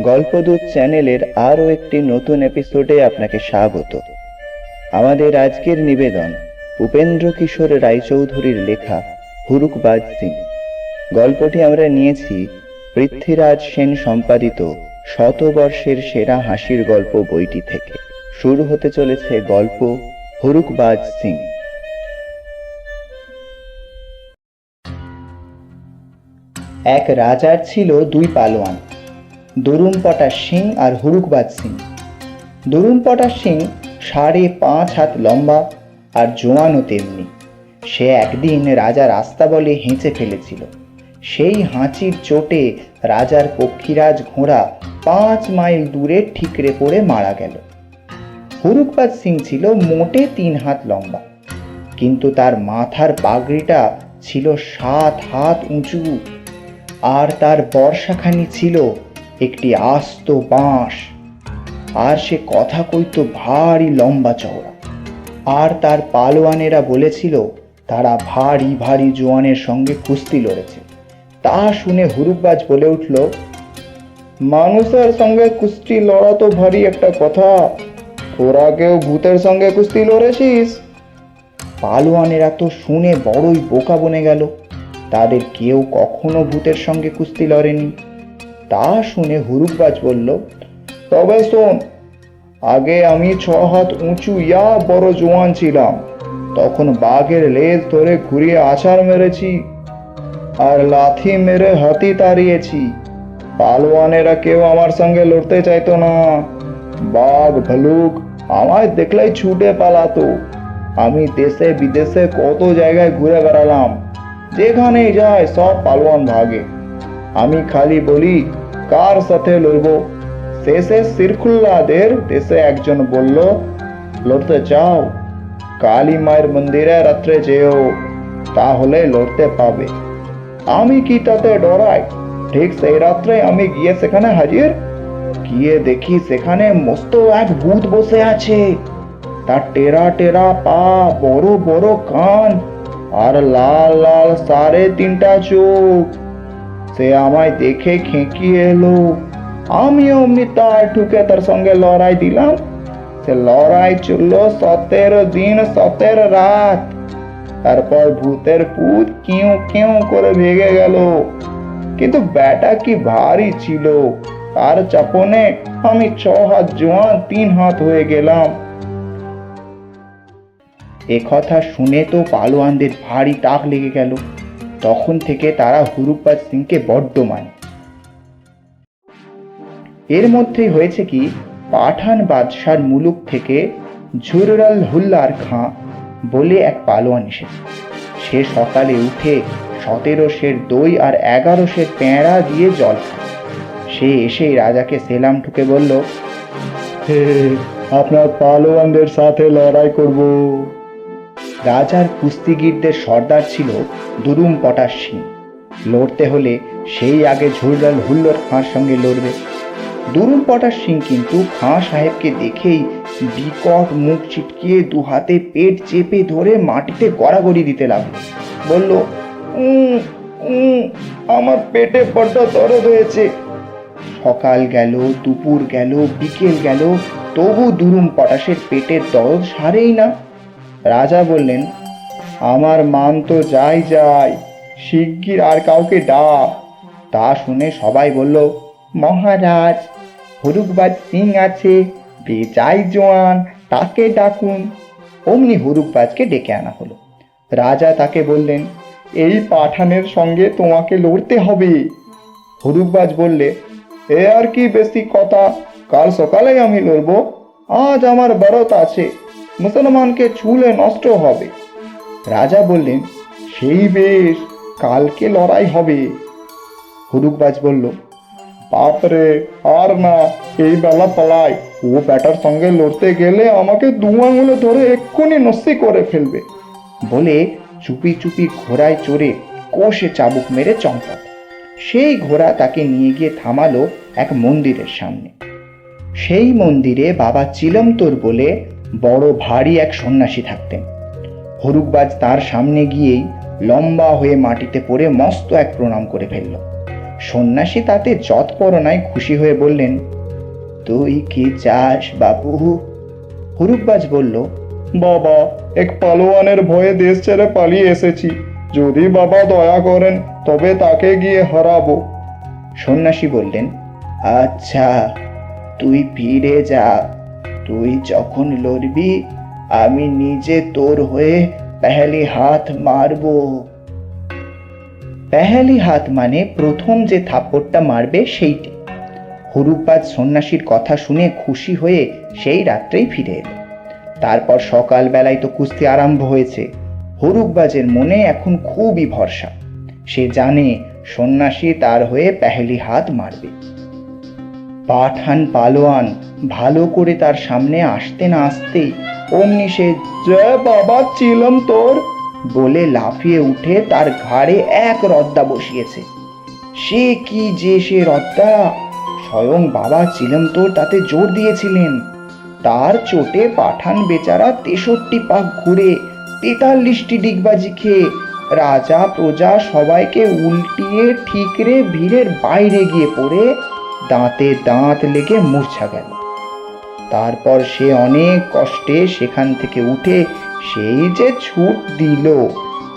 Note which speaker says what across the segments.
Speaker 1: গল্পদূত চ্যানেলের আরও একটি নতুন এপিসোডে আপনাকে স্বাগত। আমাদের আজকের নিবেদন উপেন্দ্র কিশোর রায়চৌধুরীর লেখা হুরুকবাজ সিং। গল্পটি আমরা নিয়েছি পৃথ্বীরাজ সেন সম্পাদিত শতবর্ষের সেরা হাসির গল্প বইটি থেকে। শুরু হতে চলেছে গল্প হুরুকবাজ সিং। এক রাজার ছিল দুই পালোয়ান। দুরুমপটা সিং আর হুরুকবাজ সিং। দুরুমপটা সিং সাড়ে পাঁচ হাত লম্বা আর জোয়ানও তেমনি। সে একদিন রাজা রাস্তা বলে হেঁচে ফেলেছিল। সেই হাঁচির চোটে রাজার পক্ষীরাজ ঘোড়া পাঁচ মাইল দূরে ঠিকরে পড়ে মারা গেল। হুরুকবাজ সিং ছিল মোটে তিন হাত লম্বা। কিন্তু তার মাথার পাগড়িটা ছিল সাত হাত উঁচু। আর তার বর্ষাখানি ছিল একটি আস্ত বাঁশ। আর সে কথা কইতো ভারী লম্বা চওড়া। আর তার পালোয়ানেরা বলেছিল, তারা ভারী ভারী জোয়ানের সঙ্গে কুস্তি লড়েছে। তা শুনে হুরুকবাজ বলে উঠল, মানুষের সঙ্গে কুস্তি লড়া তো ভারী একটা কথা। তোরা কেউ ভূতের সঙ্গে কুস্তি লড়েছিস? পালোয়ানেরা তো শুনে বড়ই বোকা বনে গেল। তাদের কেউ কখনো ভূতের সঙ্গে কুস্তি লড়েনি। তা শুনে হুরুকবাজ বলল, তবে শোন, আগে আমি ছ হাত উঁচু ইয়া বড় জোয়ান ছিলাম। তখন বাঘের লেজ ধরে ঘুরিয়ে আছাড় মেরেছি আর লাথি মেরে হাতি তাড়িয়েছি। পালোয়ানেরা কেউ আমার সঙ্গে লড়তে চাইতো না। বাঘ ভালুক আমায় দেখলেই ছুটে পালাতো। আমি দেশে বিদেশে কত জায়গায় ঘুরে বেড়ালাম। যেখানে যায় সব পালোয়ান ভাগে। আমি খালি বলি, কার সাথে লড়বো? শেষে সিরকুল্লাদের দেশে একজন বলল, লড়তে চাও? কালী মায়ের মন্দিরে রাত্রে যেও, তাহলে লড়তে পাবে। আমি কি তাতে ডরাই? ঠিক সেই রাত্রে আমি গিয়ে সেখানে হাজির? গিয়ে দেখি সেখানে মস্ত এক ভূত বসে আছে। তার টেরা টেরা পা, বড় বড় কান, আর লাল লাল সাড়ে তিনটা চোখ। সে আমায় দেখে খেঁকিয়ে এলো। আমি অমনি তার ঠুকে তার সঙ্গে লড়াই দিলাম। সে লড়াই চলল সতেরো দিন, সতেরো রাত। তারপর ভূতের পুত কেউ কেউ করে ভেঙে গেল। কিন্তু ব্যাটা কি ভারী ছিল। তার চাপনে আমি ছ হাত জোয়ান, তিন হাত হয়ে গেলাম। এ কথা শুনে তো পালোয়ানদের ভারী তাক লেগে গেল। তখন থেকে তারা হুরুকবাজ সিংকে বড্ড মানে এর মধ্যেই হয়েছে কি, পাঠান বাদশার মুলুক থেকে ঝুররাল হুল্লার খাঁ বলে এক পালোয়ান এসেছে। সে সকালে উঠে সতেরো সের দই আর এগারো সের পেঁড়া দিয়ে জল খায়। সে এসেই রাজাকে সেলাম ঠুকে বলল, হে, আপনার পালোয়ানদের সাথে লড়াই করব। রাজার কুস্তিগিরদের সর্দার ছিল দুরুম পটাশ সিং। লড়তে হলে সেই আগে ঝুরলাল হুল্লোর খাঁর সঙ্গে লড়বে। দুরুম পটাশ সিং কিন্তু খাঁ সাহেবকে দেখেই বিকট মুখ চিটকিয়ে দু হাতে পেট চেপে ধরে মাটিতে গড়াগড়ি দিতে লাগল। বলল "উম, উম, আমার পেটে বড্ড দরদ হয়েছে। সকাল গেল দুপুর গেল বিকেল গেল তবু দুরুম পটাশের পেটের দরদ সারেই না। রাজা বললেন, আমার মান তো যাই যাই, শিগগির আর কাউকে ডাক। তা শুনে সবাই বলল, মহারাজ হুরুকবাজ সিং আছে বেজাই জোয়ান, তাকে ডাকুন। অমনি হুরুকবাজকে ডেকে আনা হলো। রাজা তাকে বললেন, এই পাঠানের সঙ্গে তোমাকে লড়তে হবে। হুরুকবাজ বললে, এ আর কি বেশি কথা, কাল সকালে আমি লড়বো, আজ আমার বরত আছে। মুসলমানকে ছুলে নষ্ট হবে। রাজা বললেন, সেই বেশ, কালকে লড়াই হবে। হুরুকবাজ বলল, বাপরে, আর না, এই বেলা পালাই ও ব্যাটার সঙ্গে লড়তে গেলে আমাকে দু আঙুলে ধরে এক্ষুনি নস্যি করে ফেলবে। বলে চুপি চুপি ঘোড়ায় চড়ে কোষে চাবুক মেরে চম্পট। সেই ঘোড়া তাকে নিয়ে গিয়ে থামালো এক মন্দিরের সামনে। সেই মন্দিরে বাবা চিলমতোর বলে বড় ভারী এক সন্ন্যাসী থাকতেন। হরুকবাজ তার সামনে গিয়েই লম্বা হয়ে মাটিতে পড়ে মস্ত এক প্রণাম করে ফেলল। সন্ন্যাসী তাতে যৎপরণায় খুশি হয়ে বললেন তুই কি চাস বাবু হরুকবাজ বলল
Speaker 2: বাবা এক পালোয়ানের ভয়ে দেশ ছেড়ে পালিয়ে এসেছি। যদি বাবা দয়া করেন তবে তাকে গিয়ে হারাবো।
Speaker 1: সন্ন্যাসী বললেন আচ্ছা তুই ফিরে যা। তুই যখন লড়বি, আমি নিজে তোর হয়ে পেহালি হাত মারবো। পেহালি হাত মানে প্রথম যে থাপ্পড়টা মারবে সেইটি। হরুকবাজ সন্ন্যাসীর কথা শুনে খুশি হয়ে সেই রাত্রেই ফিরে এলো। তারপর সকালবেলায় তো কুস্তি আরম্ভ হয়েছে। হরুকবাজের মনে এখন খুবই ভরসা। সে জানে সন্ন্যাসী তার হয়ে পেহেলি হাত মারবে। পাঠান পালোয়ান, ভালো করে তার সামনে আসতে না আসতে অমনি সে,
Speaker 2: জয় বাবা, চিলম তোর!
Speaker 1: বলে লাফিয়ে উঠে তার ঘাড়ে এক রদ্দা বসিয়েছে। সে কি যে সে রদ্দা? স্বয়ং বাবা ছিলাম তোর তাতে জোর দিয়েছিলেন। তার চোটে পাঠান বেচারা তেষট্টি পাক ঘুরে, তেতাল্লিশটি ডিগবাজি খেয়ে, রাজা, প্রজা সবাইকে উল্টিয়ে ঠিকরে ভিড়ের বাইরে গিয়ে পড়ে দাঁতে দাঁত লেগে মূর্ছা গেল। তারপর সে অনেক কষ্টে সেখান থেকে উঠে সেই যে ছুট দিল,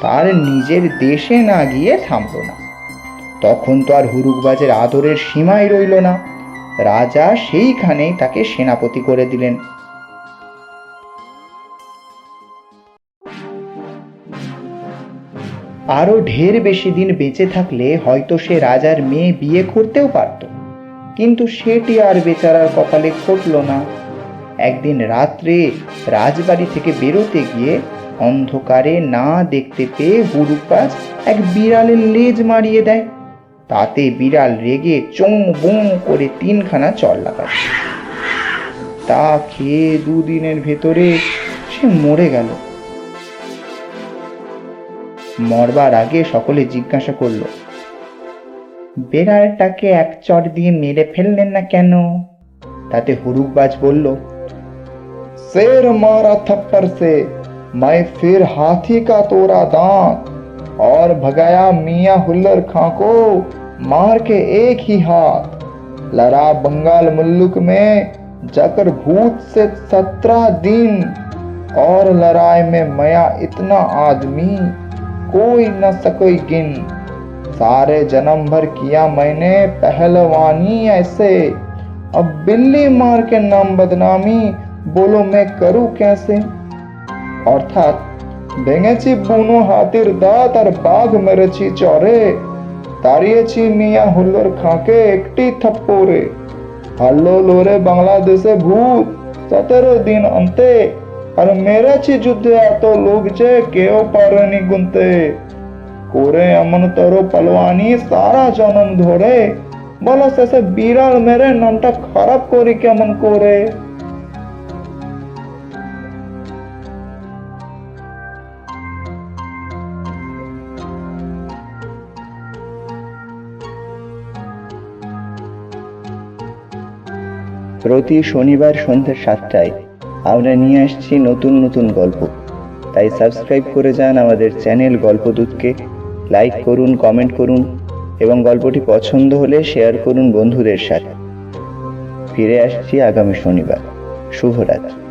Speaker 1: তার নিজের দেশে না গিয়ে থামল না। তখন তো আর হুরুকবাজের আদরের সীমাই রইল না। রাজা সেইখানেই তাকে সেনাপতি করে দিলেন। আরও ঢের বেশি দিন বেঁচে থাকলে হয়তো সে রাজার মেয়ে বিয়ে করতেও পারত। কিন্তু সেটি আর বেচারার কপালে ঘটল না। একদিন রাত্রে রাজবাড়ি থেকে বেরোতে গিয়ে অন্ধকারে না দেখতে পেয়ে হুরুকাজ এক বিড়ালের লেজ মারিয়ে দেয়। তাতে বিড়াল রেগে চোঁ বোঁ করে তিনখানা চর লাগায়। তা খেয়ে দুদিনের ভেতরে সে মরে গেল। মরবার আগে সকলে জিজ্ঞাসা করল বেড়ালটাকে এক চট দিয়ে মেরে ফেললেন না কেন তাতে হুরুকবাজ বলল
Speaker 2: शेर मारा थप्पड़ से मैं फिर हाथी का तोड़ा दांत और भगाया मियाँ हुल्लर खां को मार के एक ही हाथ लड़ा बंगाल मुल्लुक में जाकर भूत से सत्रह दिन और लड़ाई में मया इतना आदमी कोई न सकोई गिन सारे जन्म भर किया मैंने पहलवानी ऐसे अब बिल्ली मार के नाम बदनामी বলো মে করু কেসে অর্থাৎ ভেঙেছি বুনো হাতির দাঁত আর বাঘ মেরেছি চরে তাড়িয়েছি মিয়া হুল্লোর খাঁকে একটি থাপ্পড়ে হাল্লো লোরে বাংলাদেশে ভূত সতেরো দিন অন্তে আর মেরেছি যুদ্ধে এত লোক যে কেউ পারেনি গুনতে করে এমন তোর পালোয়ানি সারা জনম ধরে। বলো শেষে বিড়াল মেরে নামটা খারাপ করি কেমন করে?
Speaker 1: প্রতি শনিবার সন্ধ্যে সাতটায় আমরা নিয়ে আসছি নতুন নতুন গল্প। তাই সাবস্ক্রাইব করে যান আমাদের চ্যানেল গল্পদূতকে। লাইক করুন কমেন্ট করুন এবং গল্পটি পছন্দ হলে শেয়ার করুন বন্ধুদের সাথে। ফিরে আসছি আগামী শনিবার। শুভরাত্রি।